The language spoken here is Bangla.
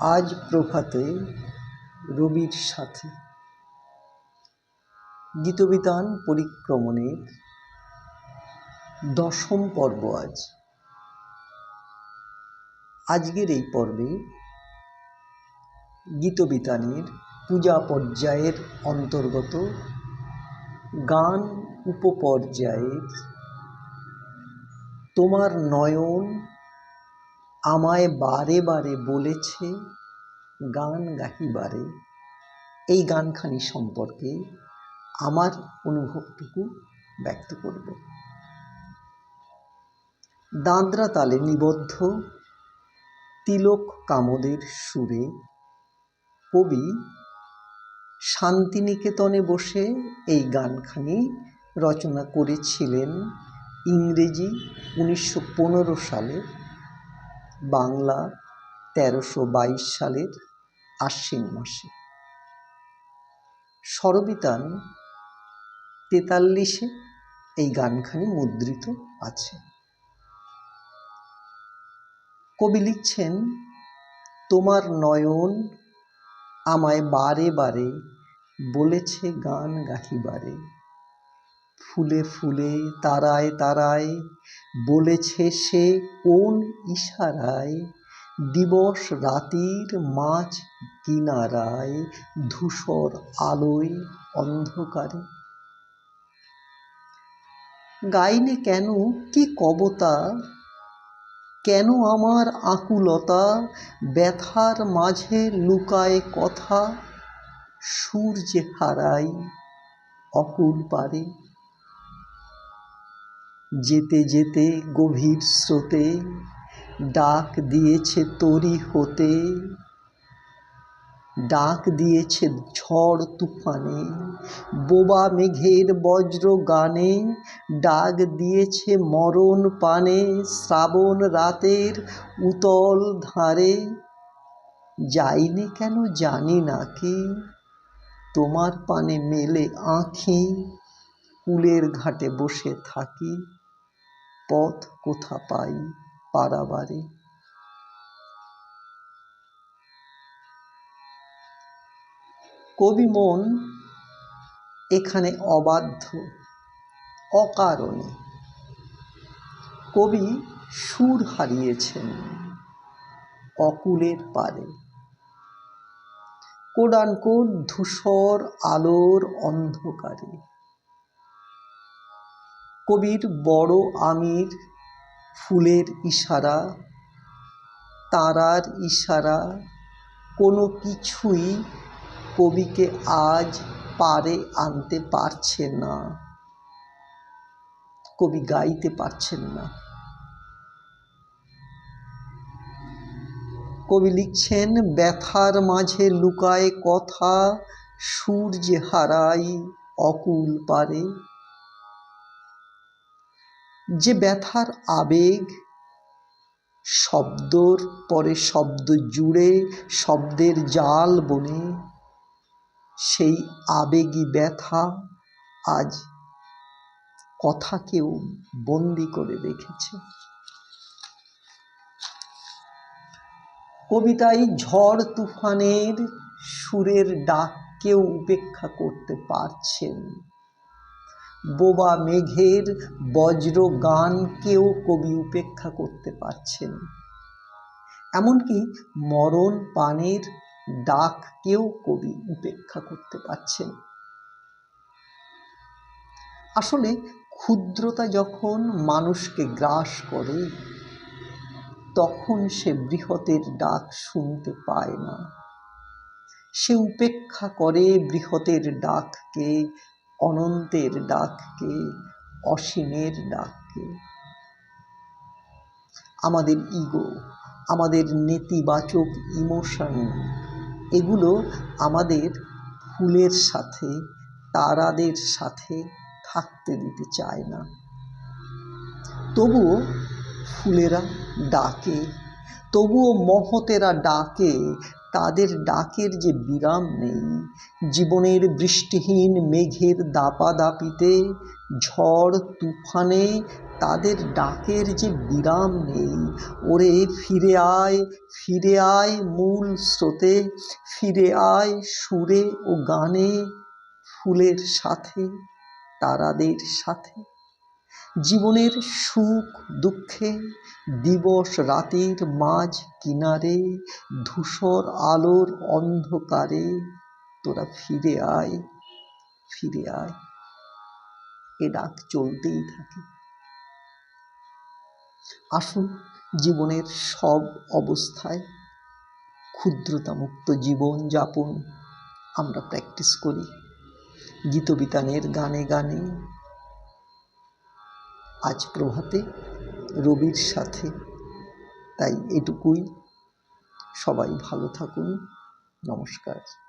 আজ প্রভাতে রবির সাথে। গীতবিতান পরিক্রমণের দশম পর্ব আজ। আজকের এই পর্বে গীতবিতানের পূজা পর্যায়ের অন্তর্গত গান উপপর্যায়ের তোমার নয়ন আমায় বারে বারে বলেছে, গান গাহিবারে। এই গানখানি সম্পর্কে আমার অনুভবটুকু ব্যক্ত করব। দাদরা তালে নিবদ্ধ, তিলক কামদের সুরে। কবি শান্তিনিকেতনে বসে এই গানখানি রচনা করেছিলেন ইংরেজি উনিশশো পনেরো সালে। বাংলা তেরোশো বাইশ সালের আশ্বিন মাসে। স্বরবিতান তেতাল্লিশে এই গানখানি মুদ্রিত আছে। কবি লিখছেন, তোমার নয়ন আমায় বারে বারে বলেছে গান গাহিবারে। ফুলে ফুলে, তারায় তারায়, বলেছে সে কোন ইশারায়? দিবস রাতির মাঝ কিনারায়, ধূসর আলোয় অন্ধকারে। গাইনে কেন কি কবতা? কেন আমার আকুলতা? ব্যথার মাঝে লুকায় কথা, সূর্যে হারাই অকুল পারে। যেতে যেতে গভীর স্রোতে ডাক দিয়েছে তরি হতে। ডাক দিয়েছে ঝড় তুফানে, বোবা মেঘের বজ্র গানে। ডাক দিয়েছে মরণ পানে, শ্রাবণ রাতের উতল ধারে। যাইনি কেন জানি না কি, তোমার পানে মেলে আঁখি কুলের ঘাটে বসে থাকি। পথ কোথা পাই পারাবারে। কবি মন এখানে অবাধ্য, অকারণে। কবি সুর হারিয়েছেন অকুলের পারে। কোডানকোট ধূসর আলোর অন্ধকারে। কবির বড় আমির, ফুলের ইশারা, তারার ইশারা, কোনো কিছুই কবিকে আজ পারে আনতে পারছে না, কবি গাইতে পারছেন না। কবি লিখছেন, ব্যথার মাঝে লুকায় কথা, সূর্য হারাই অকুল পারে। যে ব্যথার আবেগ শব্দর পরে শব্দ জুড়ে, শব্দের জাল বনে, সেই আবেগী ব্যথা আজ কথাকেও বন্দি করে রেখেছে। কবিতায় ঝড় তুফানের সুরের ডাককেও উপেক্ষা করতে পারছেন বোবা মেঘের বজ্র গানকেও কবি উপেক্ষা করতে পারছেন। এমনকি মরণ পানের ডাককেও কবি উপেক্ষা করতে পারছেন। আসলে ক্ষুদ্রতা যখন মানুষকে গ্রাস করে, তখন সে বৃহতের ডাক শুনতে পায় না। সে উপেক্ষা করে বৃহতের ডাককে অনন্তের ডাককে, অসীমের ডাককে। আমাদের ইগো, আমাদের নেতিবাচক ইমোশন, এগুলো আমাদের ফুলের সাথে, তারাদের সাথে থাকতে দিতে চায় না। তবুও ফুলেরা ডাকে, তবুও মহতেরা ডাকে তাদের ডাকের যে বিরাম নেই, জীবনের বৃষ্টিহীন মেঘের দাপাদাপিতে, ঝড় তুফানে তাদের ডাকের যে বিরাম নেই, ওরে ফিরে আয় ফিরে আয় মূল স্রোতে, ফিরে আয় সুরে ও গানে, ফুলের সাথে, তারাদের সাথে। জীবনের সুখ দুঃখে দিবস রাতের মাঝ কিনারে, ধূসর আলোর অন্ধকারে, তোরা ফিরে আয় ফিরে আয়। এ ডাক চলতেই থাকে। আসুন জীবনের সব অবস্থায় ক্ষুদ্রতামুক্ত জীবন যাপন আমরা প্র্যাকটিস করি। গীতবিতানের গানে গানে আজ প্রভাতে রবির সাথে। তাই এটুকুই। সবাই ভালো থাকুন। নমস্কার।